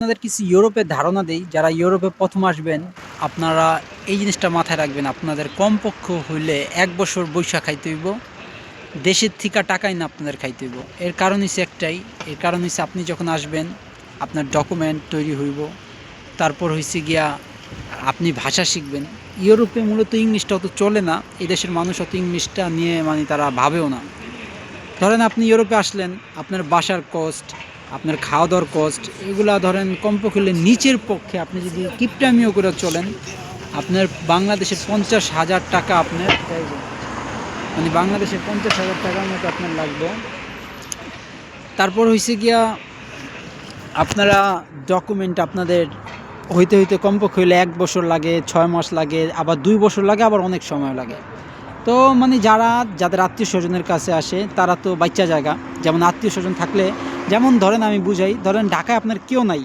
আপনাদের কিছু ইউরোপের ধারণা দেই, যারা ইউরোপে প্রথম আসবেন, আপনারা এই জিনিসটা মাথায় রাখবেন, আপনাদের কমপক্ষ হইলে এক বছর বৈশা খাইতে হইব, দেশের থেকে টাকাই না আপনাদের খাইতে হইব। এর কারণ হচ্ছে একটাই, এর কারণ হচ্ছে আপনি যখন আসবেন, আপনার ডকুমেন্ট তৈরি হইব, তারপর হয়েছে গিয়া আপনি ভাষা শিখবেন। ইউরোপে মূলত ইংলিশটা অত চলে না এই দেশের মানুষ অত ইংলিশটা নিয়ে মানে তারা ভাবেও না। ধরেন আপনি ইউরোপে আসলেন, আপনার বাসার কস্ট আপনার খাওয়া দাওয়ার কস্ট এগুলা ধরেন কমপক্ষে নিচের পক্ষে আপনি যদি কিপটামিও করে চলেন, আপনার বাংলাদেশের পঞ্চাশ হাজার টাকা আপনার মানে বাংলাদেশের পঞ্চাশ হাজার টাকার মতো আপনার লাগবে। তারপর হয়েছে গিয়া আপনারা ডকুমেন্ট আপনাদের হইতে হইতে কমপক্ষে হইলে এক বছর লাগে, ছয় মাস লাগে, আবার দুই বছর লাগে, আবার অনেক সময় লাগে। তো মানে যারা, যাদের আত্মীয় স্বজনের কাছে আসে, তারা তো বাচ্চা জায়গা। যেমন আত্মীয় স্বজন থাকলে, যেমন ধরেন আমি বুঝাই, ধরেন ঢাকায় আপনার কেউ নাই।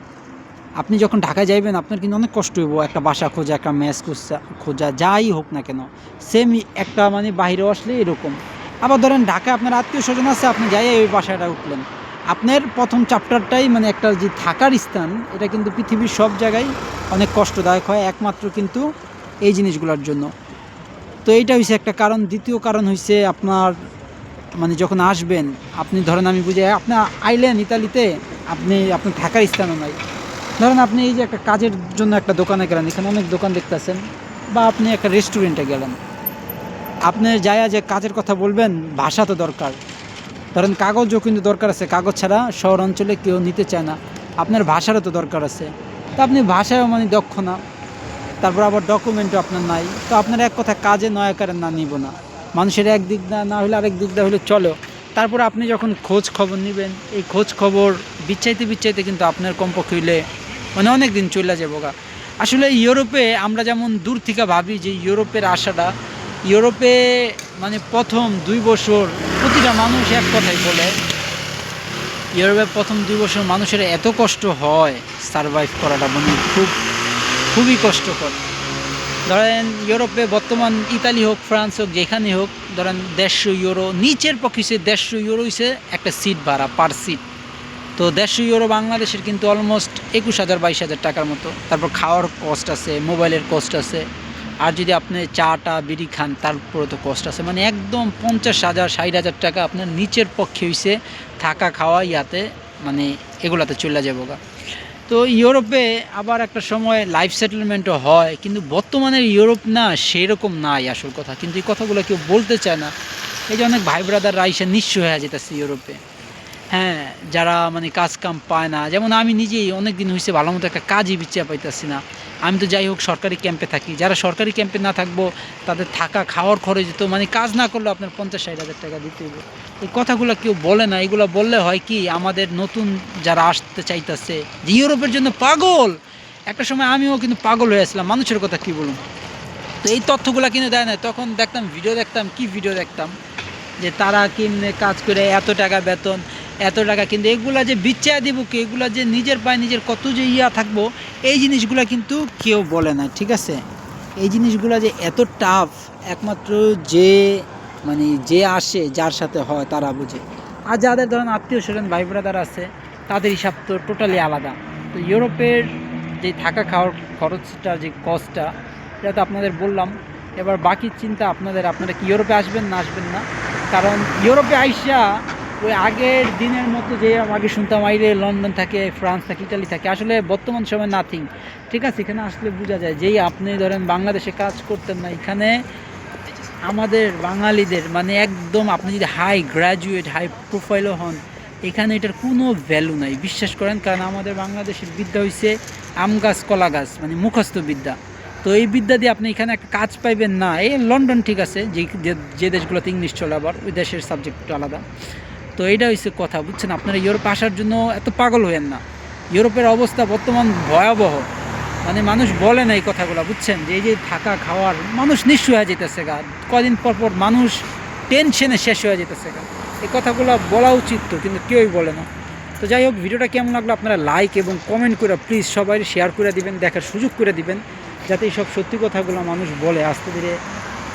আপনি যখন ঢাকায় যাইবেন, আপনার কিন্তু অনেক কষ্ট হইব। একটা বাসা খোঁজা, একটা ম্যাচ খোঁজা খোঁজা, যাই হোক না কেন। সেম একটা মানে বাইরে আসলে এরকম। আবার ধরেন ঢাকায় আপনার আত্মীয় স্বজন আছে, আপনি যাই ওই বাসাটা উঠলেন। আপনার প্রথম চ্যাপ্টারটাই মানে একটা যে থাকার স্থান, এটা কিন্তু পৃথিবীর সব জায়গায় অনেক কষ্টদায়ক হয়, একমাত্র কিন্তু এই জিনিসগুলোর জন্য। তো এইটা হয়েছে একটা কারণ। দ্বিতীয় কারণ হয়েছে আপনার মানে যখন আসবেন, আপনি ধরেন আমি বুঝি, আপনি আইলেন ইতালিতে, আপনি আপনার থাকার স্থানও নাই। ধরেন আপনি এই যে একটা কাজের জন্য একটা দোকানে গেলেন, এখানে অনেক দোকান দেখতেছেন, বা আপনি একটা রেস্টুরেন্টে গেলেন। আপনি যায়া যে কাজের কথা বলবেন, ভাষা তো দরকার। ধরেন কাগজও কিন্তু দরকার আছে, কাগজ ছাড়া শহর অঞ্চলে কেউ নিতে চায় না। আপনার ভাষারও তো দরকার আছে। তা আপনি ভাষায়ও মানে দক্ষ না। তারপর আবার ডকুমেন্টও আপনার নাই। তো আপনার এক কথা কাজে নয় নয়াকারের না নিব না। মানুষের এক দিক না না হলে আরেক দিক দা হলে চলো। তারপর আপনি যখন খোঁজ খবর নেবেন, এই খোঁজ খবর বিচ্ছাইতে বিচ্ছাইতে কিন্তু আপনার কমপক্ষে হইলে মানে অনেক দিন চলে যাব গা। আসলে ইউরোপে আমরা যেমন দূর থেকে ভাবি যে ইউরোপের আশাটা, ইউরোপে মানে প্রথম দুই বছর প্রতিটা মানুষ এক কথাই বলে, ইউরোপে প্রথম দুই বছর মানুষের এত কষ্ট হয় সারভাইভ করাটা মানে খুব খুবই কষ্টকর। ধরেন ইউরোপে বর্তমান ইতালি হোক, ফ্রান্স হোক, যেখানে হোক, ধরেন দেড়শো ইউরো, নিচের পক্ষে হচ্ছে দেড়শো ইউরো হচ্ছে একটা সিট ভাড়া পার সিট তো দেড়শো ইউরো বাংলাদেশের কিন্তু অলমোস্ট একুশ হাজার, বাইশ হাজার টাকার মতো। তারপর খাওয়ার কস্ট আছে মোবাইলের কস্ট আছে। আর যদি আপনি চাটা, বিড়ি খান তার উপরে তো কস্ট আছে। মানে একদম পঞ্চাশ হাজার, ষাট হাজার টাকা আপনার নিচের পক্ষে হইছে থাকা, খাওয়া, ইয়াতে মানে এগুলাতে চলে যাব গা। তো ইউরোপে আবার একটা সময় লাইফ সেটেলমেন্টও হয়, কিন্তু বর্তমানের ইউরোপ না সেরকম নাই আসল কথা। কিন্তু এই কথাগুলো কেউ বলতে চায় না। এই যে অনেক ভাই ব্রাদার এসে নিঃস্ব হয়ে যেতেছে ইউরোপে। হ্যাঁ যারা মানে কাজ কাম পায় না। যেমন আমি নিজেই অনেক দিন হয়েছে ভালো মতো একটা কাজই বিচ্ছা পাইতেছি না। আমি তো যাই হোক, সরকারি ক্যাম্পে থাকি। যারা সরকারি ক্যাম্পে না থাকব, তাদের থাকা খাওয়ার খরচ তো মানে কাজ না করলে আপনার পঞ্চাশ ষাট হাজার টাকা দিতে হবে এই কথাগুলো কেউ বলে না। এগুলো বললে হয় কি, আমাদের নতুন যারা আসতে চাইতেছে, যে ইউরোপের জন্য পাগল! একটা সময় আমিও কিন্তু পাগল হয়েছিলাম মানুষের কথা কি বলুন? তো এই তথ্যগুলো কিন্তু দেয় না। তখন দেখতাম ভিডিও দেখতাম, কি ভিডিও দেখতাম? যে তারা কিনে কাজ করে এত টাকা বেতন এত টাকা। কিন্তু এগুলা যে বিচ্ছা দিব কি, এগুলা যে নিজের পায়ে নিজের কত যে ইয়া থাকব, এই জিনিসগুলা কিন্তু কেউ বলে না, ঠিক আছে? এই জিনিসগুলো যে এত টাফ একমাত্র যে মানে যে আসে, যার সাথে হয় তারা বুঝে। আর যাদের ধরেন আত্মীয় স্বজন ভাই ব্রাদার আছে, তাদের হিসাব তো টোটালি আলাদা। তো ইউরোপের যে থাকা খাওয়ার খরচটা, যে কস্টটা এটা তো আপনাদের বললাম। এবার বাকি চিন্তা আপনাদের, আপনারা কি ইউরোপে আসবেন না আসবেন না? কারণ ইউরোপে আইসা ওই আগের দিনের মতো যে আগে শুনতাম আইরে লন্ডন থাকে, ফ্রান্স থাকে ইটালি থাকে। আসলে বর্তমান সময় নাথিং ঠিক আছে, এখানে আসলে বোঝা যায় যেই আপনি ধরেন বাংলাদেশে কাজ করতেন না, এখানে আমাদের বাঙালিদের মানে একদম আপনি যদি হাই গ্র্যাজুয়েট হাই প্রোফাইলও হন, এখানে এটার কোনো ভ্যালু নাই। বিশ্বাস করেন, কারণ আমাদের বাংলাদেশের বিদ্যা হইছে আম গাছ, কলা গাছ মানে মুখস্থ বিদ্যা। তো এই বিদ্যা দিয়ে আপনি এখানে একটা কাজ পাইবেন না। এই লন্ডন ঠিক আছে, যে, যে- যে দেশগুলোতে ইংলিশ চলে আবার, ওই দেশের সাবজেক্ট আলাদা। তো এইটা হচ্ছে কথা, বুঝছেন? আপনারা ইউরোপে আসার জন্য এত পাগল হয়েন না। ইউরোপের অবস্থা বর্তমান ভয়াবহ। মানে মানুষ বলে না এই কথাগুলো, বুঝছেন? যে এই যে থাকা, খাওয়ার, মানুষ নিঃস্ব হয়ে যেতেছে গা। কদিন পর পর মানুষ টেনশনে শেষ হয়ে যেতেছে গা। এই কথাগুলো বলা উচিত তো, কিন্তু কেউই বলে না। তো যাই হোক, ভিডিওটা কেমন লাগল আপনারা লাইক এবং কমেন্ট করে প্লিজ সবাই শেয়ার করে দিবেন, দেখার সুযোগ করে দিবেন, যাতে এই সব সত্যি কথাগুলো মানুষ বলে। আস্তে ধীরে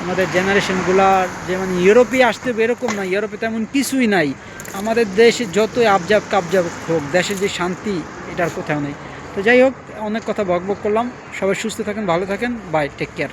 আমাদের জেনারেশনগুলার যে মানে ইউরোপে আসতে হবে এরকম নয় ইউরোপে তেমন কিছুই নাই। আমাদের দেশে যতই আবজাব কাবজাব হোক, দেশের যে শান্তি, এটার কোথাও নেই। তো যাই হোক, অনেক কথা বকবক বক করলাম। সবাই সুস্থ থাকেন, ভালো থাকেন। Bye take care